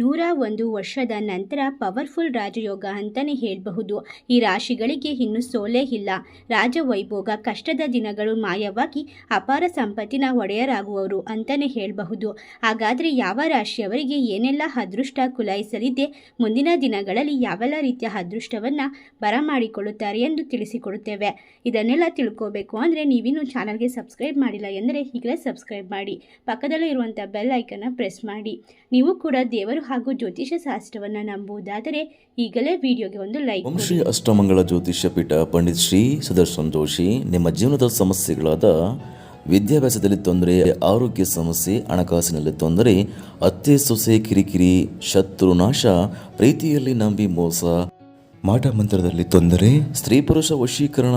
ನೂರ ಒಂದು ವರ್ಷದ ನಂತರ ಪವರ್ಫುಲ್ ರಾಜಯೋಗ ಅಂತಲೇ ಹೇಳಬಹುದು. ಈ ರಾಶಿಗಳಿಗೆ ಇನ್ನೂ ಸೋಲೇ ಇಲ್ಲ. ರಾಜವೈಭೋಗ, ಕಷ್ಟದ ದಿನಗಳು ಮಾಯವಾಗಿ ಅಪಾರ ಸಂಪತ್ತಿನ ಒಡೆಯರಾಗುವವರು ಅಂತಲೇ ಹೇಳಬಹುದು. ಹಾಗಾದರೆ ಯಾವ ರಾಶಿಯವರಿಗೆ ಏನೆಲ್ಲ ಅದೃಷ್ಟ ಕುಲಾಯಿಸಲಿದೆ? ಮುಂದಿನ ದಿನಗಳಲ್ಲಿ ಯಾವೆಲ್ಲ ರೀತಿಯ ಅದೃಷ್ಟವನ್ನು ಬರಮಾಡಿಕೊಳ್ಳುತ್ತಾರೆ ಎಂದು ತಿಳಿಸಿಕೊಡುತ್ತೇವೆ. ಇದನ್ನೆಲ್ಲ ತಿಳ್ಕೋಬೇಕು ಅಂದರೆ ನೀವಿನ್ನೂ ಚಾನಲ್ಗೆ ಸಬ್ಸ್ಕ್ರೈಬ್ ಮಾಡಿಲ್ಲ ಎಂದರೆ ಈಗಲೇ ಸಬ್ಸ್ಕ್ರೈಬ್ ಮಾಡಿ. ಪಕ್ಕದಲ್ಲೇ ಇರುವಂಥ ಬೆಲ್ ಐಕನ್ನ ಪ್ರೆಸ್ ಮಾಡಿ. ನೀವು ಕೂಡ ದೇವರು ಹಾಗೂ ಜ್ಯೋತಿಷ್ಯ ಶಾಸ್ತ್ರವನ್ನು ನಂಬುವುದಾದರೆ ಈಗಲೇ ವಿಡಿಯೋಗೆ ಒಂದು ಲೈಕ್ ಶ್ರೀ ಅಷ್ಟಮಂಗಳ ಜ್ಯೋತಿಷ್ಯ ಪೀಠ ಪಂಡಿತ್ ಶ್ರೀ ಸುದರ್ಶನ್ ಜೋಶಿ ನಿಮ್ಮ ಜೀವನದ ಸಮಸ್ಯೆಗಳಾದ ವಿದ್ಯಾಭ್ಯಾಸದಲ್ಲಿ ತೊಂದರೆ, ಆರೋಗ್ಯ ಸಮಸ್ಯೆ, ಹಣಕಾಸಿನಲ್ಲಿ ತೊಂದರೆ, ಅತ್ತೆ, ಸೊಸೆ, ಕಿರಿಕಿರಿ, ಶತ್ರು ನಾಶ, ಪ್ರೀತಿಯಲ್ಲಿ ನಂಬಿ ಮೋಸ, ಮಾಟ ಮಂತ್ರದಲ್ಲಿ ತೊಂದರೆ, ಸ್ತ್ರೀ ಪುರುಷ ವಶೀಕರಣ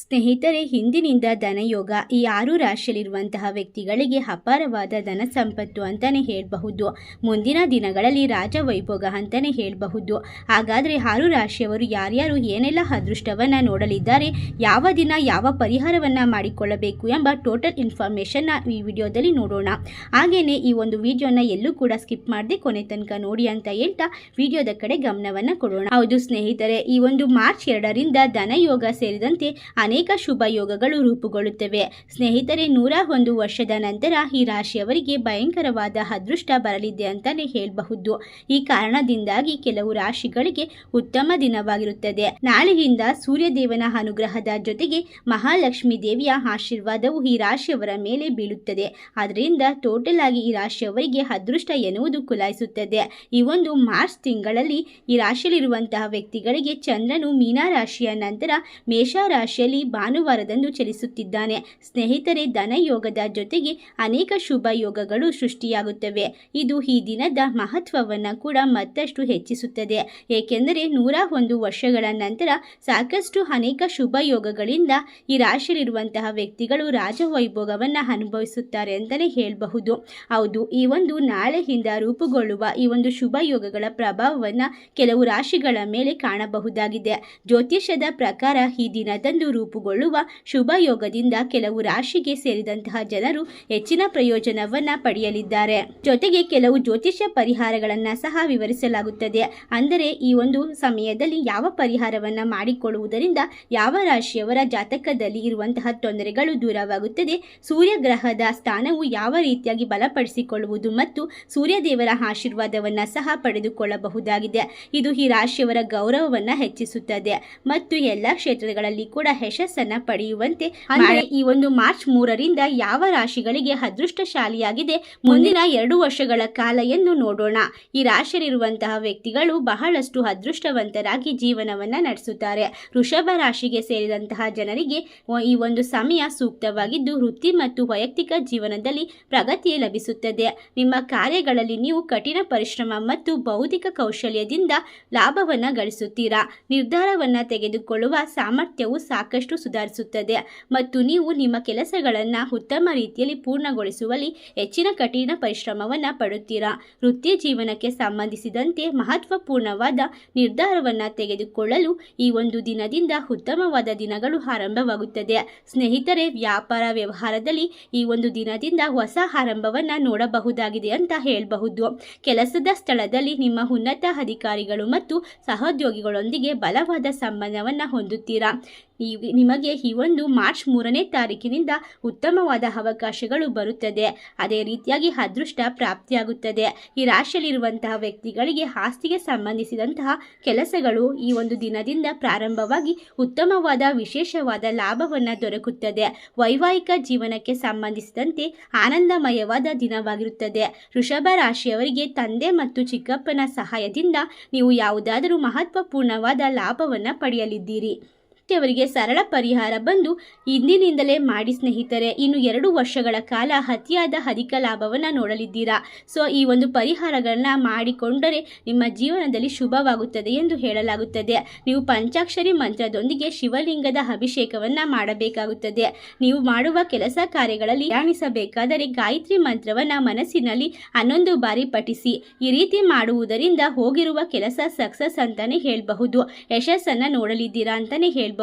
ಸ್ನೇಹಿತರೆ, ಹಿಂದಿನಿಂದ ಧನಯೋಗ ಈ ಆರು ರಾಶಿಯಲ್ಲಿರುವಂತಹ ವ್ಯಕ್ತಿಗಳಿಗೆ ಅಪಾರವಾದ ಧನ ಸಂಪತ್ತು ಅಂತಲೇ ಹೇಳಬಹುದು. ಮುಂದಿನ ದಿನಗಳಲ್ಲಿ ರಾಜ ವೈಭೋಗ ಅಂತಲೇ ಹೇಳಬಹುದು. ಹಾಗಾದರೆ ಆರು ರಾಶಿಯವರು ಯಾರ್ಯಾರು ಏನೆಲ್ಲ ಅದೃಷ್ಟವನ್ನು ನೋಡಲಿದ್ದಾರೆ, ಯಾವ ದಿನ ಯಾವ ಪರಿಹಾರವನ್ನು ಮಾಡಿಕೊಳ್ಳಬೇಕು ಎಂಬ ಟೋಟಲ್ ಇನ್ಫಾರ್ಮೇಷನ್ನ ಈ ವಿಡಿಯೋದಲ್ಲಿ ನೋಡೋಣ. ಹಾಗೆಯೇ ಈ ಒಂದು ವಿಡಿಯೋನ ಎಲ್ಲೂ ಕೂಡ ಸ್ಕಿಪ್ ಮಾಡದೆ ಕೊನೆ ತನಕ ನೋಡಿ ಅಂತ ಹೇಳ್ತಾ ವಿಡಿಯೋದ ಕಡೆ ಗಮನವನ್ನು ಕೊಡೋಣ. ಹೌದು ಸ್ನೇಹಿತರೆ, ಈ ಒಂದು ಮಾರ್ಚ್ ಎರಡರಿಂದ ಧನಯೋಗ ಸೇರಿದಂತೆ ಅನೇಕ ಶುಭ ಯೋಗಗಳು ರೂಪುಗೊಳ್ಳುತ್ತವೆ. ಸ್ನೇಹಿತರೆ, ನೂರ ಒಂದು ವರ್ಷದ ನಂತರ ಈ ರಾಶಿಯವರಿಗೆ ಭಯಂಕರವಾದ ಅದೃಷ್ಟ ಬರಲಿದೆ ಅಂತಲೇ ಹೇಳಬಹುದು. ಈ ಕಾರಣದಿಂದಾಗಿ ಕೆಲವು ರಾಶಿಗಳಿಗೆ ಉತ್ತಮ ದಿನವಾಗಿರುತ್ತದೆ. ನಾಳೆಯಿಂದ ಸೂರ್ಯದೇವನ ಅನುಗ್ರಹದ ಜೊತೆಗೆ ಮಹಾಲಕ್ಷ್ಮಿ ದೇವಿಯ ಆಶೀರ್ವಾದವು ಈ ರಾಶಿಯವರ ಮೇಲೆ ಬೀಳುತ್ತದೆ. ಅದರಿಂದ ಟೋಟಲ್ ಆಗಿ ಈ ರಾಶಿಯವರಿಗೆ ಅದೃಷ್ಟ ಎನ್ನುವುದು ಕುಲಾಯಿಸುತ್ತದೆ. ಈ ಒಂದು ಮಾರ್ಚ್ ತಿಂಗಳಲ್ಲಿ ಈ ರಾಶಿಯಲ್ಲಿರುವಂತಹ ವ್ಯಕ್ತಿಗಳಿಗೆ ಚಂದ್ರನು ಮೀನ ರಾಶಿಯ ನಂತರ ಮೇಷ ರಾಶಿಯಲ್ಲಿ ಭಾನುವಾರದಂದು ಚಲಿಸುತ್ತಿದ್ದಾನೆ. ಸ್ನೇಹಿತರೆ, ಧನಯೋಗದ ಜೊತೆಗೆ ಅನೇಕ ಶುಭ ಯೋಗಗಳು ಸೃಷ್ಟಿಯಾಗುತ್ತವೆ. ಇದು ಈ ದಿನದ ಮಹತ್ವವನ್ನು ಕೂಡ ಮತ್ತಷ್ಟು ಹೆಚ್ಚಿಸುತ್ತದೆ. ಏಕೆಂದರೆ ನೂರ ಒಂದು ವರ್ಷಗಳ ನಂತರ ಸಾಕಷ್ಟು ಅನೇಕ ಶುಭ ಯೋಗಗಳಿಂದ ಈ ರಾಶಿಯಲ್ಲಿರುವಂತಹ ವ್ಯಕ್ತಿಗಳು ರಾಜವೈಭೋಗವನ್ನು ಅನುಭವಿಸುತ್ತಾರೆ ಅಂತಲೇ ಹೇಳಬಹುದು. ಹೌದು, ಈ ಒಂದು ನಾಳೆಯಿಂದ ರೂಪುಗೊಳ್ಳುವ ಈ ಒಂದು ಶುಭ ಯೋಗಗಳ ಪ್ರಭಾವವನ್ನು ಕೆಲವು ರಾಶಿಗಳ ಮೇಲೆ ಕಾಣಬಹುದಾಗಿದೆ. ಜ್ಯೋತಿಷ್ಯದ ಪ್ರಕಾರ ಈ ದಿನದಂದು ರೂಪುಗೊಳ್ಳುವ ಶುಭ ಯೋಗದಿಂದ ಕೆಲವು ರಾಶಿಗೆ ಸೇರಿದಂತಹ ಜನರು ಹೆಚ್ಚಿನ ಪ್ರಯೋಜನವನ್ನ ಪಡೆಯಲಿದ್ದಾರೆ. ಜೊತೆಗೆ ಕೆಲವು ಜ್ಯೋತಿಷ್ಯ ಪರಿಹಾರಗಳನ್ನು ಸಹ ವಿವರಿಸಲಾಗುತ್ತದೆ. ಅಂದರೆ ಈ ಒಂದು ಸಮಯದಲ್ಲಿ ಯಾವ ಪರಿಹಾರವನ್ನ ಮಾಡಿಕೊಳ್ಳುವುದರಿಂದ ಯಾವ ರಾಶಿಯವರ ಜಾತಕದಲ್ಲಿ ಇರುವಂತಹ ತೊಂದರೆಗಳು ದೂರವಾಗುತ್ತದೆ ಸೂರ್ಯ ಗ್ರಹದ ಸ್ಥಾನವು ಯಾವ ರೀತಿಯಾಗಿ ಬಲಪಡಿಸಿಕೊಳ್ಳುವುದು ಮತ್ತು ಸೂರ್ಯದೇವರ ಆಶೀರ್ವಾದವನ್ನ ಸಹ ಪಡೆದುಕೊಳ್ಳಬಹುದಾಗಿದೆ. ಇದು ಈ ರಾಶಿಯವರ ಗೌರವವನ್ನ ಹೆಚ್ಚಿಸುತ್ತದೆ. ಮತ್ತು ಎಲ್ಲ ಕ್ಷೇತ್ರಗಳಲ್ಲಿ ಕೂಡ ಯಶಸ್ಸನ್ನ ಪಡೆಯುವಂತೆ ಅಂದರೆ ಈ ಒಂದು ಮಾರ್ಚ್ ಮೂರರಿಂದ ಯಾವ ರಾಶಿಗಳಿಗೆ ಅದೃಷ್ಟಶಾಲಿಯಾಗಿದೆ ಮುಂದಿನ ಎರಡು ವರ್ಷಗಳ ಕಾಲ ಎಂದು ನೋಡೋಣ. ಈ ರಾಶಿಯಲ್ಲಿರುವಂತಹ ವ್ಯಕ್ತಿಗಳು ಬಹಳಷ್ಟು ಅದೃಷ್ಟವಂತರಾಗಿ ಜೀವನವನ್ನ ನಡೆಸುತ್ತಾರೆ. ವೃಷಭ ರಾಶಿಗೆ ಸೇರಿದಂತಹ ಜನರಿಗೆ ಈ ಒಂದು ಸಮಯ ಸೂಕ್ತವಾಗಿದ್ದು ವೃತ್ತಿ ಮತ್ತು ವೈಯಕ್ತಿಕ ಜೀವನದಲ್ಲಿ ಪ್ರಗತಿ ಲಭಿಸುತ್ತದೆ. ನಿಮ್ಮ ಕಾರ್ಯಗಳಲ್ಲಿ ನೀವು ಕಠಿಣ ಪರಿಶ್ರಮ ಮತ್ತು ಬೌದ್ಧಿಕ ಕೌಶಲ್ಯದಿಂದ ಲಾಭವನ್ನ ಗಳಿಸುತ್ತೀರಾ? ನಿರ್ಧಾರವನ್ನ ತೆಗೆದುಕೊಳ್ಳುವ ಸಾಮರ್ಥ್ಯವು ಸಾಕಷ್ಟು ಸುಧಾರಿಸುತ್ತದೆ. ಮತ್ತು ನೀವು ನಿಮ್ಮ ಕೆಲಸಗಳನ್ನು ಉತ್ತಮ ರೀತಿಯಲ್ಲಿ ಪೂರ್ಣಗೊಳಿಸುವಲ್ಲಿ ಹೆಚ್ಚಿನ ಕಠಿಣ ಪರಿಶ್ರಮವನ್ನು ಪಡುತ್ತೀರಾ? ವೃತ್ತಿ ಜೀವನಕ್ಕೆ ಸಂಬಂಧಿಸಿದಂತೆ ಮಹತ್ವಪೂರ್ಣವಾದ ನಿರ್ಧಾರವನ್ನು ತೆಗೆದುಕೊಳ್ಳಲು ಈ ಒಂದು ದಿನದಿಂದ ಉತ್ತಮವಾದ ದಿನಗಳು ಆರಂಭವಾಗುತ್ತದೆ. ಸ್ನೇಹಿತರೆ, ವ್ಯಾಪಾರ ವ್ಯವಹಾರದಲ್ಲಿ ಈ ಒಂದು ದಿನದಿಂದ ಹೊಸ ಆರಂಭವನ್ನು ನೋಡಬಹುದಾಗಿದೆ ಅಂತ ಹೇಳಬಹುದು. ಕೆಲಸದ ಸ್ಥಳದಲ್ಲಿ ನಿಮ್ಮ ಉನ್ನತ ಅಧಿಕಾರಿಗಳು ಮತ್ತು ಸಹೋದ್ಯೋಗಿಗಳೊಂದಿಗೆ ಬಲವಾದ ಸಂಬಂಧವನ್ನು ಹೊಂದುತ್ತೀರಾ? ನಿಮಗೆ ಈ ಒಂದು ಮಾರ್ಚ್ ಮೂರನೇ ತಾರೀಕಿನಿಂದ ಉತ್ತಮವಾದ ಅವಕಾಶಗಳು ಬರುತ್ತದೆ. ಅದೇ ರೀತಿಯಾಗಿ ಅದೃಷ್ಟ ಪ್ರಾಪ್ತಿಯಾಗುತ್ತದೆ. ಈ ರಾಶಿಯಲ್ಲಿರುವಂತಹ ವ್ಯಕ್ತಿಗಳಿಗೆ ಆಸ್ತಿಗೆ ಸಂಬಂಧಿಸಿದಂತಹ ಕೆಲಸಗಳು ಈ ಒಂದು ದಿನದಿಂದ ಪ್ರಾರಂಭವಾಗಿ ಉತ್ತಮವಾದ ವಿಶೇಷವಾದ ಲಾಭವನ್ನು ದೊರಕುತ್ತದೆ. ವೈವಾಹಿಕ ಜೀವನಕ್ಕೆ ಸಂಬಂಧಿಸಿದಂತೆ ಆನಂದಮಯವಾದ ದಿನವಾಗಿರುತ್ತದೆ. ವೃಷಭ ರಾಶಿಯವರಿಗೆ ತಂದೆ ಮತ್ತು ಚಿಕ್ಕಪ್ಪನ ಸಹಾಯದಿಂದ ನೀವು ಯಾವುದಾದರೂ ಮಹತ್ವಪೂರ್ಣವಾದ ಲಾಭವನ್ನು ಪಡೆಯಲಿದ್ದೀರಿ. ಅವರಿಗೆ ಸರಳ ಪರಿಹಾರ ಬಂದು ಇಂದಿನಿಂದಲೇ ಮಾಡಿ ಸ್ನೇಹಿತರೆ, ಇನ್ನು ಎರಡು ವರ್ಷಗಳ ಕಾಲ ಅತಿಯಾದ ಅಧಿಕ ಲಾಭವನ್ನು ನೋಡಲಿದ್ದೀರಾ? ಸೊ ಈ ಒಂದು ಪರಿಹಾರಗಳನ್ನ ಮಾಡಿಕೊಂಡರೆ ನಿಮ್ಮ ಜೀವನದಲ್ಲಿ ಶುಭವಾಗುತ್ತದೆ ಎಂದು ಹೇಳಲಾಗುತ್ತದೆ. ನೀವು ಪಂಚಾಕ್ಷರಿ ಮಂತ್ರದೊಂದಿಗೆ ಶಿವಲಿಂಗದ ಅಭಿಷೇಕವನ್ನ ಮಾಡಬೇಕಾಗುತ್ತದೆ. ನೀವು ಮಾಡುವ ಕೆಲಸ ಕಾರ್ಯಗಳಲ್ಲಿ ಯಾಣಿಸಬೇಕಾದರೆ ಗಾಯತ್ರಿ ಮಂತ್ರವನ್ನ ಮನಸ್ಸಿನಲ್ಲಿ ಹನ್ನೊಂದು ಬಾರಿ ಪಠಿಸಿ. ಈ ರೀತಿ ಮಾಡುವುದರಿಂದ ಹೋಗಿರುವ ಕೆಲಸ ಸಕ್ಸಸ್ ಅಂತಾನೆ ಹೇಳಬಹುದು. ಯಶಸ್ಸನ್ನ ನೋಡಲಿದ್ದೀರಾ ಅಂತಾನೆ ಹೇಳಬಹುದು.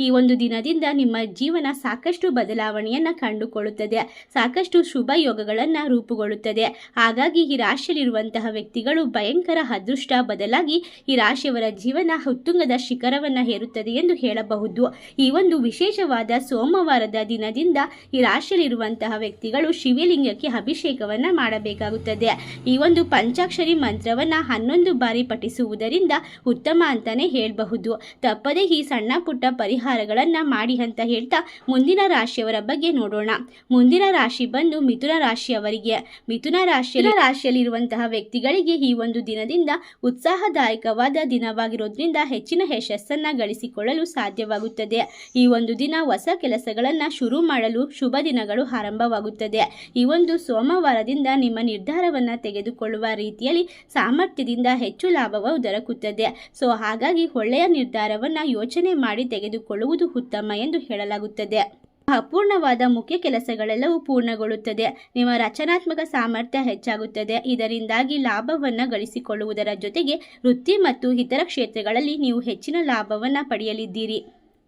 ಈ ಒಂದು ದಿನದಿಂದ ನಿಮ್ಮ ಜೀವನ ಸಾಕಷ್ಟು ಬದಲಾವಣೆಯನ್ನು ಕಂಡುಕೊಳ್ಳುತ್ತದೆ. ಸಾಕಷ್ಟು ಶುಭ ಯೋಗಗಳನ್ನು ರೂಪುಗೊಳ್ಳುತ್ತದೆ. ಹಾಗಾಗಿ ಈ ರಾಶಿಯಲ್ಲಿರುವಂತಹ ವ್ಯಕ್ತಿಗಳು ಭಯಂಕರ ಅದೃಷ್ಟ ಬದಲಾಗಿ ಈ ರಾಶಿಯವರ ಜೀವನ ಉತ್ತುಂಗದ ಶಿಖರವನ್ನು ಹೇರುತ್ತದೆ ಎಂದು ಹೇಳಬಹುದು. ಈ ಒಂದು ವಿಶೇಷವಾದ ಸೋಮವಾರದ ದಿನದಿಂದ ಈ ರಾಶಿಯಲ್ಲಿರುವಂತಹ ವ್ಯಕ್ತಿಗಳು ಶಿವಲಿಂಗಕ್ಕೆ ಅಭಿಷೇಕವನ್ನು ಮಾಡಬೇಕಾಗುತ್ತದೆ. ಈ ಒಂದು ಪಂಚಾಕ್ಷರಿ ಮಂತ್ರವನ್ನು ಹನ್ನೊಂದು ಬಾರಿ ಪಠಿಸುವುದರಿಂದ ಉತ್ತಮ ಅಂತಾನೆ ಹೇಳಬಹುದು. ತಪ್ಪದೇ ಈ ಸಣ್ಣ ಪುಟ್ಟ ಪರಿಹಾರಗಳನ್ನ ಮಾಡಿ ಅಂತ ಹೇಳ್ತಾ ಮುಂದಿನ ರಾಶಿಯವರ ಬಗ್ಗೆ ನೋಡೋಣ. ಮುಂದಿನ ರಾಶಿ ಬಂದು ಮಿಥುನ ರಾಶಿಯವರಿಗೆ. ಮಿಥುನ ರಾಶಿಯ ರಾಶಿಯಲ್ಲಿರುವಂತಹ ವ್ಯಕ್ತಿಗಳಿಗೆ ಈ ಒಂದು ದಿನದಿಂದ ಉತ್ಸಾಹದಾಯಕವಾದ ದಿನವಾಗಿರೋದ್ರಿಂದ ಹೆಚ್ಚಿನ ಯಶಸ್ಸನ್ನ ಗಳಿಸಿಕೊಳ್ಳಲು ಸಾಧ್ಯವಾಗುತ್ತದೆ. ಈ ಒಂದು ದಿನ ಹೊಸ ಕೆಲಸಗಳನ್ನು ಶುರು ಮಾಡಲು ಶುಭ ದಿನಗಳು ಆರಂಭವಾಗುತ್ತದೆ. ಈ ಒಂದು ಸೋಮವಾರದಿಂದ ನಿಮ್ಮ ನಿರ್ಧಾರವನ್ನು ತೆಗೆದುಕೊಳ್ಳುವ ರೀತಿಯಲ್ಲಿ ಸಾಮರ್ಥ್ಯದಿಂದ ಹೆಚ್ಚು ಲಾಭವು ದೊರಕುತ್ತದೆ. ಸೊ, ಹಾಗಾಗಿ ಒಳ್ಳೆಯ ನಿರ್ಧಾರವನ್ನು ಯೋಚನೆ ಮಾಡಿ ತೆಗೆದುಕೊಳ್ಳುವುದು ಉತ್ತಮ ಎಂದು ಹೇಳಲಾಗುತ್ತದೆ. ಅಪೂರ್ಣವಾದ ಮುಖ್ಯ ಕೆಲಸಗಳೆಲ್ಲವೂ ಪೂರ್ಣಗೊಳ್ಳುತ್ತದೆ. ನಿಮ್ಮ ರಚನಾತ್ಮಕ ಸಾಮರ್ಥ್ಯ ಹೆಚ್ಚಾಗುತ್ತದೆ. ಇದರಿಂದಾಗಿ ಲಾಭವನ್ನು ಗಳಿಸಿಕೊಳ್ಳುವುದರ ಜೊತೆಗೆ ವೃತ್ತಿ ಮತ್ತು ಇತರ ಕ್ಷೇತ್ರಗಳಲ್ಲಿ ನೀವು ಹೆಚ್ಚಿನ ಲಾಭವನ್ನು ಪಡೆಯಲಿದ್ದೀರಿ.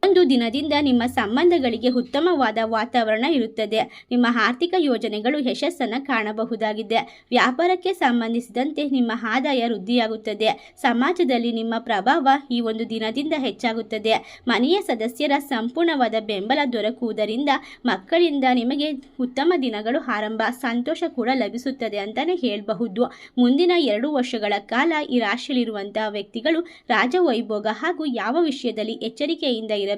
ಒಂದು ದಿನದಿಂದ ನಿಮ್ಮ ಸಂಬಂಧಗಳಿಗೆ ಉತ್ತಮವಾದ ವಾತಾವರಣ ಇರುತ್ತದೆ. ನಿಮ್ಮ ಆರ್ಥಿಕ ಯೋಜನೆಗಳು ಯಶಸ್ಸನ್ನು ಕಾಣಬಹುದಾಗಿದೆ. ವ್ಯಾಪಾರಕ್ಕೆ ಸಂಬಂಧಿಸಿದಂತೆ ನಿಮ್ಮ ಆದಾಯ ವೃದ್ಧಿಯಾಗುತ್ತದೆ. ಸಮಾಜದಲ್ಲಿ ನಿಮ್ಮ ಪ್ರಭಾವ ಈ ಒಂದು ದಿನದಿಂದ ಹೆಚ್ಚಾಗುತ್ತದೆ. ಮನೆಯ ಸದಸ್ಯರ ಸಂಪೂರ್ಣವಾದ ಬೆಂಬಲ ದೊರಕುವುದರಿಂದ ಮಕ್ಕಳಿಂದ ನಿಮಗೆ ಉತ್ತಮ ದಿನಗಳು ಆರಂಭ, ಸಂತೋಷ ಕೂಡ ಲಭಿಸುತ್ತದೆ ಅಂತಲೇ ಹೇಳಬಹುದು. ಮುಂದಿನ ಎರಡು ವರ್ಷಗಳ ಕಾಲ ಈ ರಾಶಿಯಲ್ಲಿರುವಂತಹ ವ್ಯಕ್ತಿಗಳು ರಾಜವೈಭೋಗ ಹಾಗೂ ಯಾವ ವಿಷಯದಲ್ಲಿ ಎಚ್ಚರಿಕೆಯಿಂದ ಇರಬೇಕು?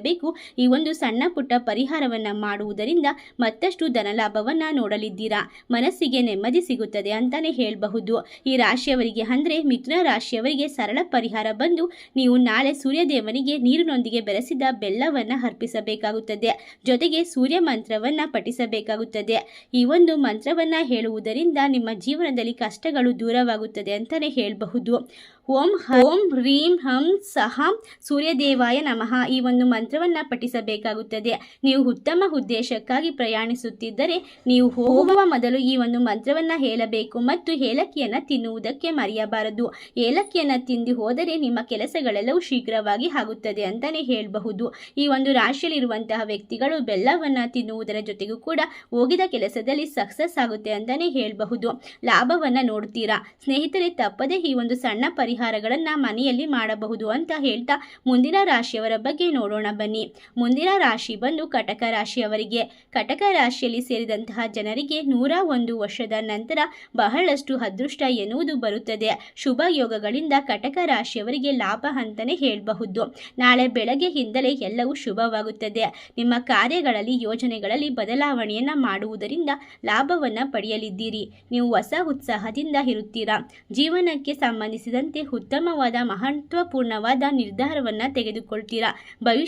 ಈ ಒಂದು ಸಣ್ಣ ಪುಟ್ಟ ಪರಿಹಾರವನ್ನ ಮಾಡುವುದರಿಂದ ಮತ್ತಷ್ಟು ಧನಲಾಭವನ್ನ ನೋಡಲಿದ್ದೀರಾ? ಮನಸ್ಸಿಗೆ ನೆಮ್ಮದಿ ಸಿಗುತ್ತದೆ ಅಂತಾನೆ ಹೇಳಬಹುದು. ಈ ರಾಶಿಯವರಿಗೆ ಅಂದ್ರೆ ಮಿಥುನ ರಾಶಿಯವರಿಗೆ ಸರಳ ಪರಿಹಾರ ಬಂದು ನೀವು ನಾಳೆ ಸೂರ್ಯದೇವನಿಗೆ ನೀರಿನೊಂದಿಗೆ ಬೆರೆಸಿದ ಬೆಲ್ಲವನ್ನ ಅರ್ಪಿಸಬೇಕಾಗುತ್ತದೆ. ಜೊತೆಗೆ ಸೂರ್ಯ ಮಂತ್ರವನ್ನ ಪಠಿಸಬೇಕಾಗುತ್ತದೆ. ಈ ಒಂದು ಮಂತ್ರವನ್ನ ಹೇಳುವುದರಿಂದ ನಿಮ್ಮ ಜೀವನದಲ್ಲಿ ಕಷ್ಟಗಳು ದೂರವಾಗುತ್ತದೆ ಅಂತಾನೆ ಹೇಳಬಹುದು. ಓಂ ಓಂ ಹ್ರೀಂ ಹಂ ಸಹ ಸೂರ್ಯದೇವಾಯ ನಮಃ. ಈ ಒಂದು ಮಂತ್ರವನ್ನು ಪಠಿಸಬೇಕಾಗುತ್ತದೆ. ನೀವು ಉತ್ತಮ ಉದ್ದೇಶಕ್ಕಾಗಿ ಪ್ರಯಾಣಿಸುತ್ತಿದ್ದರೆ ನೀವು ಹೋಗುವ ಮೊದಲು ಈ ಒಂದು ಮಂತ್ರವನ್ನು ಹೇಳಬೇಕು ಮತ್ತು ಏಲಕ್ಕಿಯನ್ನು ತಿನ್ನುವುದಕ್ಕೆ ಮರೆಯಬಾರದು. ಏಲಕ್ಕಿಯನ್ನು ತಿಂದು ಹೋದರೆ ನಿಮ್ಮ ಕೆಲಸಗಳೆಲ್ಲವೂ ಶೀಘ್ರವಾಗಿ ಆಗುತ್ತದೆ ಅಂತಲೇ ಹೇಳಬಹುದು. ಈ ಒಂದು ರಾಶಿಯಲ್ಲಿರುವಂತಹ ವ್ಯಕ್ತಿಗಳು ಬೆಲ್ಲವನ್ನು ತಿನ್ನುವುದರ ಜೊತೆಗೂ ಕೂಡ ಹೋಗಿದ ಕೆಲಸದಲ್ಲಿ ಸಕ್ಸಸ್ ಆಗುತ್ತೆ ಅಂತಲೇ ಹೇಳಬಹುದು. ಲಾಭವನ್ನು ನೋಡ್ತೀರಾ? ಸ್ನೇಹಿತರೆ, ತಪ್ಪದೇ ಈ ಒಂದು ಸಣ್ಣ ಪರಿಹಾರಗಳನ್ನು ಮನೆಯಲ್ಲಿ ಮಾಡಬಹುದು ಅಂತ ಹೇಳ್ತಾ ಮುಂದಿನ ರಾಶಿಯವರ ಬಗ್ಗೆ ನೋಡೋಣ. ಬನ್ನಿ. ಮುಂದಿನ ರಾಶಿ ಬಂದು ಕಟಕ ರಾಶಿಯವರಿಗೆ. ಕಟಕ ರಾಶಿಯಲ್ಲಿ ಸೇರಿದಂತಹ ಜನರಿಗೆ ನೂರ ಒಂದು ವರ್ಷದ ನಂತರ ಬಹಳಷ್ಟು ಅದೃಷ್ಟ ಎನ್ನುವುದು ಬರುತ್ತದೆ. ಶುಭ ಯೋಗಗಳಿಂದ ಕಟಕ ರಾಶಿಯವರಿಗೆ ಲಾಭ ಅಂತಲೇ ಹೇಳಬಹುದು. ನಾಳೆ ಬೆಳಗ್ಗೆಯಿಂದಲೇ ಎಲ್ಲವೂ ಶುಭವಾಗುತ್ತದೆ. ನಿಮ್ಮ ಕಾರ್ಯಗಳಲ್ಲಿ, ಯೋಜನೆಗಳಲ್ಲಿ ಬದಲಾವಣೆಯನ್ನ ಮಾಡುವುದರಿಂದ ಲಾಭವನ್ನ ಪಡೆಯಲಿದ್ದೀರಿ. ನೀವು ಹೊಸ ಉತ್ಸಾಹದಿಂದ ಇರುತ್ತೀರಾ? ಜೀವನಕ್ಕೆ ಸಂಬಂಧಿಸಿದಂತೆ ಉತ್ತಮವಾದ ಮಹತ್ವಪೂರ್ಣವಾದ ನಿರ್ಧಾರವನ್ನ ತೆಗೆದುಕೊಳ್ತೀರಾ?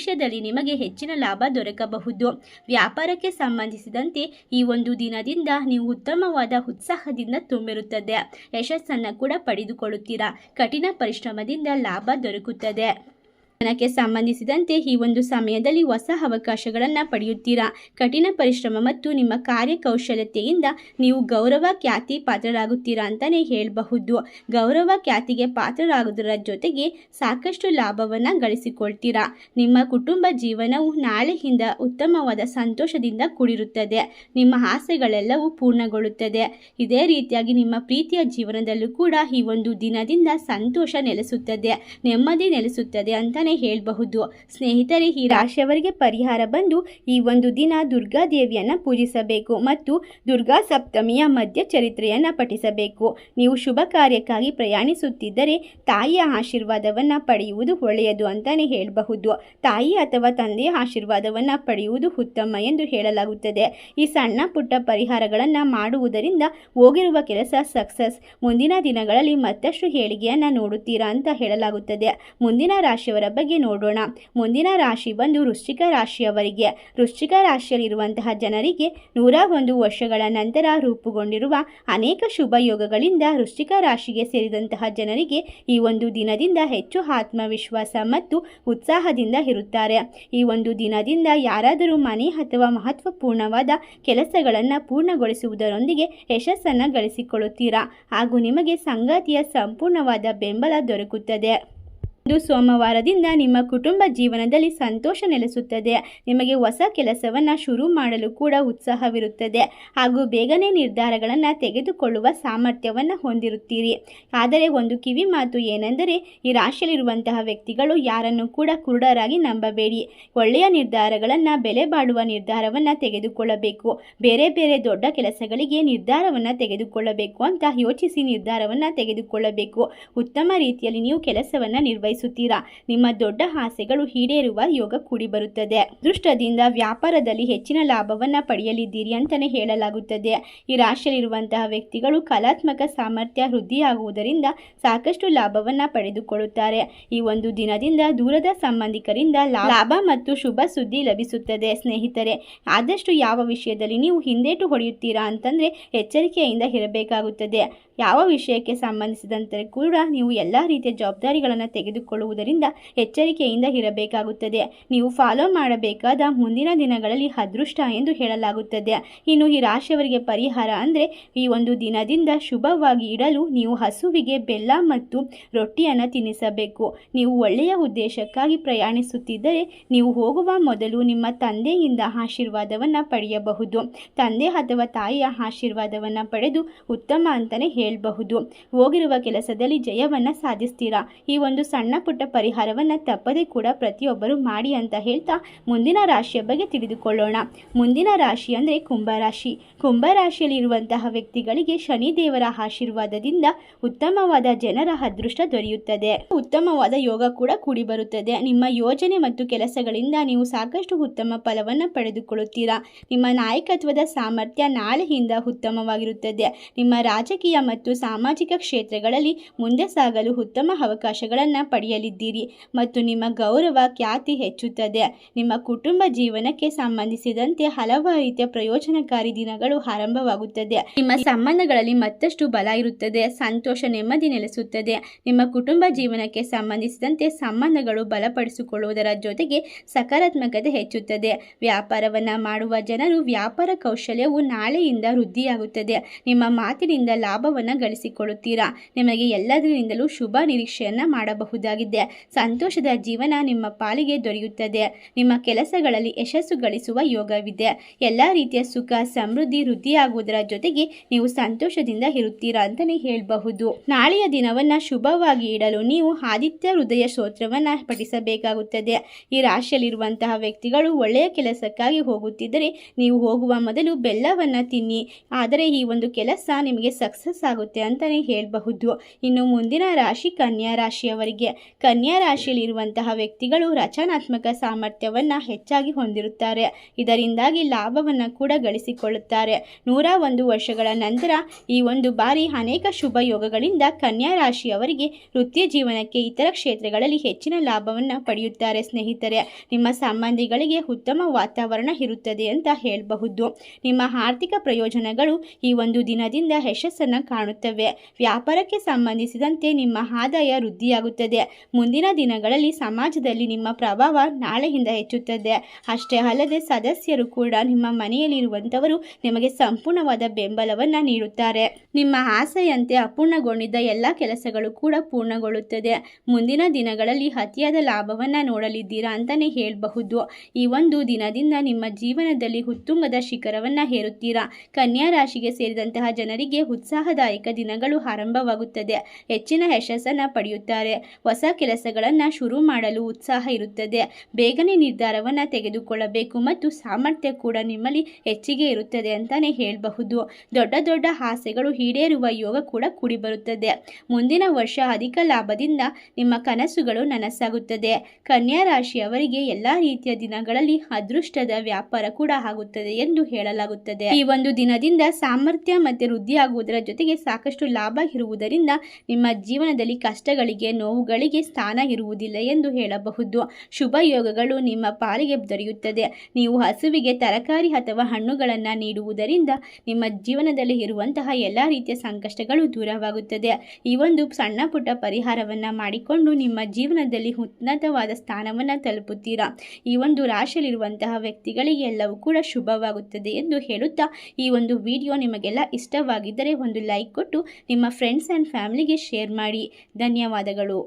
ಭವಿಷ್ಯದಲ್ಲಿ ನಿಮಗೆ ಹೆಚ್ಚಿನ ಲಾಭ ದೊರಕಬಹುದು. ವ್ಯಾಪಾರಕ್ಕೆ ಸಂಬಂಧಿಸಿದಂತೆ ಈ ಒಂದು ದಿನದಿಂದ ನೀವು ಉತ್ತಮವಾದ ಉತ್ಸಾಹದಿಂದ ತುಂಬಿರುತ್ತದೆ. ಯಶಸ್ಸನ್ನು ಕೂಡ ಪಡೆದುಕೊಳ್ಳುತ್ತೀರಾ? ಕಠಿಣ ಪರಿಶ್ರಮದಿಂದ ಲಾಭ ದೊರಕುತ್ತದೆ. ಜನಕ್ಕೆ ಸಂಬಂಧಿಸಿದಂತೆ ಈ ಒಂದು ಸಮಯದಲ್ಲಿ ಹೊಸ ಅವಕಾಶಗಳನ್ನು ಪಡೆಯುತ್ತೀರಾ? ಕಠಿಣ ಪರಿಶ್ರಮ ಮತ್ತು ನಿಮ್ಮ ಕಾರ್ಯಕೌಶಲತೆಯಿಂದ ನೀವು ಗೌರವ, ಖ್ಯಾತಿ ಪಾತ್ರರಾಗುತ್ತೀರಾ ಅಂತಲೇ ಹೇಳಬಹುದು. ಗೌರವ, ಖ್ಯಾತಿಗೆ ಪಾತ್ರರಾಗುವುದರ ಜೊತೆಗೆ ಸಾಕಷ್ಟು ಲಾಭವನ್ನು ಗಳಿಸಿಕೊಳ್ತೀರಾ? ನಿಮ್ಮ ಕುಟುಂಬ ಜೀವನವು ನಾಳೆಯಿಂದ ಉತ್ತಮವಾದ ಸಂತೋಷದಿಂದ ಕೂಡಿರುತ್ತದೆ. ನಿಮ್ಮ ಆಸೆಗಳೆಲ್ಲವೂ ಪೂರ್ಣಗೊಳ್ಳುತ್ತದೆ. ಇದೇ ರೀತಿಯಾಗಿ ನಿಮ್ಮ ಪ್ರೀತಿಯ ಜೀವನದಲ್ಲೂ ಕೂಡ ಈ ಒಂದು ದಿನದಿಂದ ಸಂತೋಷ ನೆಲೆಸುತ್ತದೆ. ನೆಮ್ಮದಿ ನೆಲೆಸುತ್ತದೆ ಅಂತಾನೆ ಹೇಳಬಹುದು. ಸ್ನೇಹಿತರೆ, ಈ ರಾಶಿಯವರಿಗೆ ಪರಿಹಾರ ಬಂದು ಈ ಒಂದು ದಿನ ದುರ್ಗಾ ದೇವಿಯನ್ನ ಪೂಜಿಸಬೇಕು ಮತ್ತು ದುರ್ಗಾ ಸಪ್ತಮಿಯ ಮಧ್ಯ ಚರಿತ್ರೆಯನ್ನ ಪಠಿಸಬೇಕು. ನೀವು ಶುಭ ಕಾರ್ಯಕ್ಕಾಗಿ ಪ್ರಯಾಣಿಸುತ್ತಿದ್ದರೆ ತಾಯಿಯ ಆಶೀರ್ವಾದವನ್ನ ಪಡೆಯುವುದು ಒಳ್ಳೆಯದು ಅಂತಾನೆ ಹೇಳಬಹುದು. ತಾಯಿ ಅಥವಾ ತಂದೆಯ ಆಶೀರ್ವಾದವನ್ನ ಪಡೆಯುವುದು ಉತ್ತಮ ಎಂದು ಹೇಳಲಾಗುತ್ತದೆ. ಈ ಸಣ್ಣ ಪುಟ್ಟ ಪರಿಹಾರಗಳನ್ನು ಮಾಡುವುದರಿಂದ ಹೋಗಿರುವ ಕೆಲಸ ಸಕ್ಸಸ್. ಮುಂದಿನ ದಿನಗಳಲ್ಲಿ ಮತ್ತಷ್ಟು ಹೇಳಿಕೆಯನ್ನು ನೋಡುತ್ತೀರಾ ಅಂತ ಹೇಳಲಾಗುತ್ತದೆ. ಮುಂದಿನ ರಾಶಿಯವರ ಬಗ್ಗೆ ನೋಡೋಣ. ಮುಂದಿನ ರಾಶಿ ಬಂದು ವೃಶ್ಚಿಕ ರಾಶಿಯವರಿಗೆ. ವೃಶ್ಚಿಕ ರಾಶಿಯಲ್ಲಿರುವಂತಹ ಜನರಿಗೆ ನೂರ ಒಂದು ವರ್ಷಗಳ ನಂತರ ರೂಪುಗೊಂಡಿರುವ ಅನೇಕ ಶುಭ ಯೋಗಗಳಿಂದ ವೃಶ್ಚಿಕ ರಾಶಿಗೆ ಸೇರಿದಂತಹ ಜನರಿಗೆ ಈ ಒಂದು ದಿನದಿಂದ ಹೆಚ್ಚು ಆತ್ಮವಿಶ್ವಾಸ ಮತ್ತು ಉತ್ಸಾಹದಿಂದ ಇರುತ್ತಾರೆ. ಈ ಒಂದು ದಿನದಿಂದ ಯಾರಾದರೂ ಮನೆ ಅಥವಾ ಮಹತ್ವಪೂರ್ಣವಾದ ಕೆಲಸಗಳನ್ನು ಪೂರ್ಣಗೊಳಿಸುವುದರೊಂದಿಗೆ ಯಶಸ್ಸನ್ನು ಗಳಿಸಿಕೊಳ್ಳುತ್ತೀರಾ? ಹಾಗೂ ನಿಮಗೆ ಸಂಗಾತಿಯ ಸಂಪೂರ್ಣವಾದ ಬೆಂಬಲ ದೊರಕುತ್ತದೆ. ಇದು ಸೋಮವಾರದಿಂದ ನಿಮ್ಮ ಕುಟುಂಬ ಜೀವನದಲ್ಲಿ ಸಂತೋಷ ನೆಲೆಸುತ್ತದೆ. ನಿಮಗೆ ಹೊಸ ಕೆಲಸವನ್ನು ಶುರು ಮಾಡಲು ಕೂಡ ಉತ್ಸಾಹವಿರುತ್ತದೆ. ಹಾಗೂ ಬೇಗನೆ ನಿರ್ಧಾರಗಳನ್ನು ತೆಗೆದುಕೊಳ್ಳುವ ಸಾಮರ್ಥ್ಯವನ್ನು ಹೊಂದಿರುತ್ತೀರಿ. ಆದರೆ ಒಂದು ಕಿವಿ ಮಾತು ಏನೆಂದರೆ, ಈ ರಾಶಿಯಲ್ಲಿರುವಂತಹ ವ್ಯಕ್ತಿಗಳು ಯಾರನ್ನು ಕೂಡ ಕುರುಡರಾಗಿ ನಂಬಬೇಡಿ. ಒಳ್ಳೆಯ ನಿರ್ಧಾರಗಳನ್ನು, ಬೆಲೆ ಬಾಳುವ ನಿರ್ಧಾರವನ್ನು ತೆಗೆದುಕೊಳ್ಳಬೇಕು. ಬೇರೆ ಬೇರೆ ದೊಡ್ಡ ಕೆಲಸಗಳಿಗೆ ನಿರ್ಧಾರವನ್ನು ತೆಗೆದುಕೊಳ್ಳಬೇಕು ಅಂತ ಯೋಚಿಸಿ ನಿರ್ಧಾರವನ್ನು ತೆಗೆದುಕೊಳ್ಳಬೇಕು. ಉತ್ತಮ ರೀತಿಯಲ್ಲಿ ನೀವು ಕೆಲಸವನ್ನು ನಿರ್ವಹಿಸುತ್ತೀರಾ ನಿಮ್ಮ ದೊಡ್ಡ ಆಸೆಗಳು ಈಡೇರುವ ಯೋಗ ಕೂಡಿ ಬರುತ್ತದೆ. ದೃಷ್ಟದಿಂದ ವ್ಯಾಪಾರದಲ್ಲಿ ಹೆಚ್ಚಿನ ಲಾಭವನ್ನ ಪಡೆಯಲಿದ್ದೀರಿ ಅಂತಲೇ ಹೇಳಲಾಗುತ್ತದೆ. ಈ ರಾಶಿಯಲ್ಲಿರುವಂತಹ ವ್ಯಕ್ತಿಗಳು ಕಲಾತ್ಮಕ ಸಾಮರ್ಥ್ಯ ವೃದ್ಧಿಯಾಗುವುದರಿಂದ ಸಾಕಷ್ಟು ಲಾಭವನ್ನು ಪಡೆದುಕೊಳ್ಳುತ್ತಾರೆ. ಈ ಒಂದು ದಿನದಿಂದ ದೂರದ ಸಂಬಂಧಿಕರಿಂದ ಲಾಭ ಮತ್ತು ಶುಭ ಸುದ್ದಿ ಲಭಿಸುತ್ತದೆ. ಸ್ನೇಹಿತರೆ, ಆದಷ್ಟು ಯಾವ ವಿಷಯದಲ್ಲಿ ನೀವು ಹಿಂದೇಟು ಹೊಡೆಯುತ್ತೀರಾ ಅಂತಂದ್ರೆ ಎಚ್ಚರಿಕೆಯಿಂದ ಇರಬೇಕಾಗುತ್ತದೆ. ಯಾವ ವಿಷಯಕ್ಕೆ ಸಂಬಂಧಿಸಿದಂತೆ ಕೂಡ ನೀವು ಎಲ್ಲ ರೀತಿಯ ಜವಾಬ್ದಾರಿಗಳನ್ನು ತೆಗೆದುಕೊಳ್ಳುವುದರಿಂದ ಎಚ್ಚರಿಕೆಯಿಂದ ಇರಬೇಕಾಗುತ್ತದೆ. ನೀವು ಫಾಲೋ ಮಾಡಬೇಕಾದ ಮುಂದಿನ ದಿನಗಳಲ್ಲಿ ಅದೃಷ್ಟ ಎಂದು ಹೇಳಲಾಗುತ್ತದೆ. ಇನ್ನು ಈ ರಾಶಿಯವರಿಗೆ ಪರಿಹಾರ ಅಂದರೆ ಈ ಒಂದು ದಿನದಿಂದ ಶುಭವಾಗಿ ಇಡಲು ನೀವು ಹಸುವಿಗೆ ಬೆಲ್ಲ ಮತ್ತು ರೊಟ್ಟಿಯನ್ನು ತಿನ್ನಿಸಬೇಕು ನೀವು ಒಳ್ಳೆಯ ಉದ್ದೇಶಕ್ಕಾಗಿ ಪ್ರಯಾಣಿಸುತ್ತಿದ್ದರೆ ನೀವು ಹೋಗುವ ಮೊದಲು ನಿಮ್ಮ ತಂದೆಯಿಂದ ಆಶೀರ್ವಾದವನ್ನು ಪಡೆಯಬಹುದು. ತಂದೆ ಅಥವಾ ತಾಯಿಯ ಆಶೀರ್ವಾದವನ್ನು ಪಡೆದು ಉತ್ತಮ ಅಂತಲೇ ಹೇಳಬಹುದು. ಹೋಗಿರುವ ಕೆಲಸದಲ್ಲಿ ಜಯವನ್ನು ಸಾಧಿಸ್ತೀರಾ? ಈ ಒಂದು ಸಣ್ಣ ಪುಟ್ಟ ಪರಿಹಾರವನ್ನು ತಪ್ಪದೇ ಕೂಡ ಪ್ರತಿಯೊಬ್ಬರು ಮಾಡಿ ಅಂತ ಹೇಳ್ತಾ ಮುಂದಿನ ರಾಶಿಯ ಬಗ್ಗೆ ತಿಳಿದುಕೊಳ್ಳೋಣ. ಮುಂದಿನ ರಾಶಿ ಅಂದರೆ ಕುಂಭರಾಶಿ ಕುಂಭರಾಶಿಯಲ್ಲಿ ಇರುವಂತಹ ವ್ಯಕ್ತಿಗಳಿಗೆ ಶನಿದೇವರ ಆಶೀರ್ವಾದದಿಂದ ಉತ್ತಮವಾದ ಜನರ ಅದೃಷ್ಟ ದೊರೆಯುತ್ತದೆ. ಉತ್ತಮವಾದ ಯೋಗ ಕೂಡ ಕೂಡಿ ಬರುತ್ತದೆ. ನಿಮ್ಮ ಯೋಜನೆ ಮತ್ತು ಕೆಲಸಗಳಿಂದ ನೀವು ಸಾಕಷ್ಟು ಉತ್ತಮ ಫಲವನ್ನು ಪಡೆದುಕೊಳ್ಳುತ್ತೀರಾ. ನಿಮ್ಮ ನಾಯಕತ್ವದ ಸಾಮರ್ಥ್ಯ ನಾಳೆಯಿಂದ ಉತ್ತಮವಾಗಿರುತ್ತದೆ. ನಿಮ್ಮ ರಾಜಕೀಯ ಮತ್ತು ಸಾಮಾಜಿಕ ಕ್ಷೇತ್ರಗಳಲ್ಲಿ ಮುಂದೆ ಸಾಗಲು ಉತ್ತಮ ಅವಕಾಶಗಳನ್ನು ಪಡೆಯಲಿದ್ದೀರಿ ಮತ್ತು ನಿಮ್ಮ ಗೌರವ ಖ್ಯಾತಿ ಹೆಚ್ಚುತ್ತದೆ. ನಿಮ್ಮ ಕುಟುಂಬ ಜೀವನಕ್ಕೆ ಸಂಬಂಧಿಸಿದಂತೆ ಹಲವಾರು ರೀತಿಯ ಪ್ರಯೋಜನಕಾರಿ ದಿನಗಳು ಆರಂಭವಾಗುತ್ತದೆ. ನಿಮ್ಮ ಸಂಬಂಧಗಳಲ್ಲಿ ಮತ್ತಷ್ಟು ಬಲ ಇರುತ್ತದೆ, ಸಂತೋಷ ನೆಮ್ಮದಿ ನೆಲೆಸುತ್ತದೆ. ನಿಮ್ಮ ಕುಟುಂಬ ಜೀವನಕ್ಕೆ ಸಂಬಂಧಿಸಿದಂತೆ ಸಂಬಂಧಗಳು ಬಲಪಡಿಸಿಕೊಳ್ಳುವುದರ ಜೊತೆಗೆ ಸಕಾರಾತ್ಮಕತೆ ಹೆಚ್ಚುತ್ತದೆ. ವ್ಯಾಪಾರವನ್ನು ಮಾಡುವ ಜನರು ವ್ಯಾಪಾರ ಕೌಶಲ್ಯವು ನಾಳೆಯಿಂದ ವೃದ್ಧಿಯಾಗುತ್ತದೆ. ನಿಮ್ಮ ಮಾತಿನಿಂದ ಲಾಭವನ್ನು ಗಳಿಸಿಕೊಳ್ಳುತ್ತೀರಾ? ನಿಮಗೆ ಎಲ್ಲದರಿಂದಲೂ ಶುಭ ನಿರೀಕ್ಷೆಯನ್ನು ಮಾಡಬಹುದಾಗಿದೆ ಸಂತೋಷದ ಜೀವನ ನಿಮ್ಮ ಪಾಲಿಗೆ ದೊರೆಯುತ್ತದೆ. ನಿಮ್ಮ ಕೆಲಸಗಳಲ್ಲಿ ಯಶಸ್ಸು ಗಳಿಸುವ ಯೋಗವಿದೆ. ಎಲ್ಲ ರೀತಿಯ ಸುಖ, ಸಮೃದ್ಧಿ, ವೃದ್ಧಿಯಾಗುವುದರ ಜೊತೆಗೆ ನೀವು ಸಂತೋಷದಿಂದ ಇರುತ್ತೀರಾ ಅಂತಲೇ ಹೇಳಬಹುದು. ನಾಳೆಯ ದಿನವನ್ನು ಶುಭವಾಗಿ ಇಡಲು ನೀವು ಆದಿತ್ಯ ಹೃದಯ ಸ್ತೋತ್ರವನ್ನು ಪಠಿಸಬೇಕಾಗುತ್ತದೆ. ಈ ರಾಶಿಯಲ್ಲಿರುವಂತಹ ವ್ಯಕ್ತಿಗಳು ಒಳ್ಳೆಯ ಕೆಲಸಕ್ಕಾಗಿ ಹೋಗುತ್ತಿದ್ದರೆ ನೀವು ಹೋಗುವ ಮೊದಲು ಬೆಲ್ಲವನ್ನು ತಿನ್ನಿ. ಆದರೆ ಈ ಒಂದು ಕೆಲಸ ನಿಮಗೆ ಸಕ್ಸಸ್ ಆಗುತ್ತೆ ಅಂತಲೇ ಹೇಳಬಹುದು. ಇನ್ನು ಮುಂದಿನ ರಾಶಿ, ಕನ್ಯಾ ರಾಶಿಯವರಿಗೆ ಕನ್ಯಾ ರಾಶಿಯಲ್ಲಿರುವಂತಹ ವ್ಯಕ್ತಿಗಳು ರಚನಾತ್ಮಕ ಸಾಮರ್ಥ್ಯವನ್ನು ಹೆಚ್ಚಾಗಿ ಹೊಂದಿರುತ್ತಾರೆ. ಇದರಿಂದಾಗಿ ಲಾಭವನ್ನು ಕೂಡ ಗಳಿಸಿಕೊಳ್ಳುತ್ತಾರೆ. ನೂರ ಒಂದು ವರ್ಷಗಳ ನಂತರ ಈ ಒಂದು ಬಾರಿ ಅನೇಕ ಶುಭ ಯೋಗಗಳಿಂದ ಕನ್ಯಾ ರಾಶಿಯವರಿಗೆ ವೃತ್ತಿ ಜೀವನಕ್ಕೆ ಇತರ ಕ್ಷೇತ್ರಗಳಲ್ಲಿ ಹೆಚ್ಚಿನ ಲಾಭವನ್ನು ಪಡೆಯುತ್ತಾರೆ ಸ್ನೇಹಿತರೆ. ನಿಮ್ಮ ಸಂಬಂಧಿಗಳಿಗೆ ಉತ್ತಮ ವಾತಾವರಣ ಇರುತ್ತದೆ ಅಂತ ಹೇಳಬಹುದು. ನಿಮ್ಮ ಆರ್ಥಿಕ ಪ್ರಯೋಜನಗಳು ಈ ಒಂದು ದಿನದಿಂದ ಯಶಸ್ಸನ್ನು ಕಾಣುತ್ತವೆ. ವ್ಯಾಪಾರಕ್ಕೆ ಸಂಬಂಧಿಸಿದಂತೆ ನಿಮ್ಮ ಆದಾಯ ವೃದ್ಧಿಯಾಗುತ್ತದೆ. ಮುಂದಿನ ದಿನಗಳಲ್ಲಿ ಸಮಾಜದಲ್ಲಿ ನಿಮ್ಮ ಪ್ರಭಾವ ನಾಳೆಯಿಂದ ಹೆಚ್ಚುತ್ತದೆ. ಅಷ್ಟೇ ಅಲ್ಲದೆ ಸದಸ್ಯರು ಕೂಡ ನಿಮ್ಮ ಮನೆಯಲ್ಲಿರುವಂಥವರು ನಿಮಗೆ ಸಂಪೂರ್ಣವಾದ ಬೆಂಬಲವನ್ನು ನೀಡುತ್ತಾರೆ. ನಿಮ್ಮ ಆಸೆಯಂತೆ ಅಪೂರ್ಣಗೊಂಡಿದ್ದ ಎಲ್ಲ ಕೆಲಸಗಳು ಕೂಡ ಪೂರ್ಣಗೊಳ್ಳುತ್ತದೆ. ಮುಂದಿನ ದಿನಗಳಲ್ಲಿ ಅತಿಯಾದ ಲಾಭವನ್ನು ನೋಡಲಿದ್ದೀರಾ ಅಂತಲೇ ಹೇಳಬಹುದು. ಈ ಒಂದು ದಿನದಿಂದ ನಿಮ್ಮ ಜೀವನದಲ್ಲಿ ಉತ್ತುಂಗದ ಶಿಖರವನ್ನು ಹೇರುತ್ತೀರಾ? ಕನ್ಯಾ ರಾಶಿಗೆ ಸೇರಿದಂತಹ ಜನರಿಗೆ ಉತ್ಸಾಹದಾಯಕ ದಿನಗಳು ಆರಂಭವಾಗುತ್ತದೆ. ಹೆಚ್ಚಿನ ಯಶಸ್ಸನ್ನು ಪಡೆಯುತ್ತಾರೆ. ಕೆಲಸಗಳನ್ನು ಶುರು ಮಾಡಲು ಉತ್ಸಾಹ ಇರುತ್ತದೆ. ಬೇಗನೆ ನಿರ್ಧಾರವನ್ನು ತೆಗೆದುಕೊಳ್ಳಬೇಕು ಮತ್ತು ಸಾಮರ್ಥ್ಯ ಕೂಡ ನಿಮ್ಮಲ್ಲಿ ಹೆಚ್ಚಿಗೆ ಇರುತ್ತದೆ ಅಂತಲೇ ಹೇಳಬಹುದು. ದೊಡ್ಡ ದೊಡ್ಡ ಆಸೆಗಳು ಈಡೇರುವ ಯೋಗ ಕೂಡ ಕೂಡಿ ಬರುತ್ತದೆ ಮುಂದಿನ ವರ್ಷ ಅಧಿಕ ಲಾಭದಿಂದ ನಿಮ್ಮ ಕನಸುಗಳು ನನಸಾಗುತ್ತದೆ. ಕನ್ಯಾ ರಾಶಿಯವರಿಗೆ ಎಲ್ಲ ರೀತಿಯ ದಿನಗಳಲ್ಲಿ ಅದೃಷ್ಟದ ವ್ಯಾಪಾರ ಕೂಡ ಆಗುತ್ತದೆ ಎಂದು ಹೇಳಲಾಗುತ್ತದೆ. ಈ ಒಂದು ದಿನದಿಂದ ಸಾಮರ್ಥ್ಯ ಮತ್ತು ವೃದ್ಧಿಯಾಗುವುದರ ಜೊತೆಗೆ ಸಾಕಷ್ಟು ಲಾಭ ಇರುವುದರಿಂದ ನಿಮ್ಮ ಜೀವನದಲ್ಲಿ ಕಷ್ಟಗಳಿಗೆ, ನೋವುಗಳಿಗೆ ವ್ಯಕ್ತಿಗಳಿಗೆ ಸ್ಥಾನ ಇರುವುದಿಲ್ಲ ಎಂದು ಹೇಳಬಹುದು. ಶುಭ ಯೋಗಗಳು ನಿಮ್ಮ ಪಾಲಿಗೆ ದೊರೆಯುತ್ತದೆ. ನೀವು ಹಸುವಿಗೆ ತರಕಾರಿ ಅಥವಾ ಹಣ್ಣುಗಳನ್ನು ನೀಡುವುದರಿಂದ ನಿಮ್ಮ ಜೀವನದಲ್ಲಿ ಇರುವಂತಹ ಎಲ್ಲ ರೀತಿಯ ಸಂಕಷ್ಟಗಳು ದೂರವಾಗುತ್ತದೆ. ಈ ಒಂದು ಸಣ್ಣ ಪುಟ್ಟ ಪರಿಹಾರವನ್ನು ಮಾಡಿಕೊಂಡು ನಿಮ್ಮ ಜೀವನದಲ್ಲಿ ಉನ್ನತವಾದ ಸ್ಥಾನವನ್ನು ತಲುಪುತ್ತೀರಾ? ಈ ಒಂದು ರಾಶಿಯಲ್ಲಿರುವಂತಹ ವ್ಯಕ್ತಿಗಳಿಗೆ ಎಲ್ಲವೂ ಕೂಡ ಶುಭವಾಗುತ್ತದೆ ಎಂದು ಹೇಳುತ್ತಾ ಈ ಒಂದು ವಿಡಿಯೋ ನಿಮಗೆಲ್ಲ ಇಷ್ಟವಾಗಿದ್ದರೆ ಒಂದು ಲೈಕ್ ಕೊಟ್ಟು ನಿಮ್ಮ ಫ್ರೆಂಡ್ಸ್ ಆ್ಯಂಡ್ ಫ್ಯಾಮಿಲಿಗೆ ಶೇರ್ ಮಾಡಿ. ಧನ್ಯವಾದಗಳು.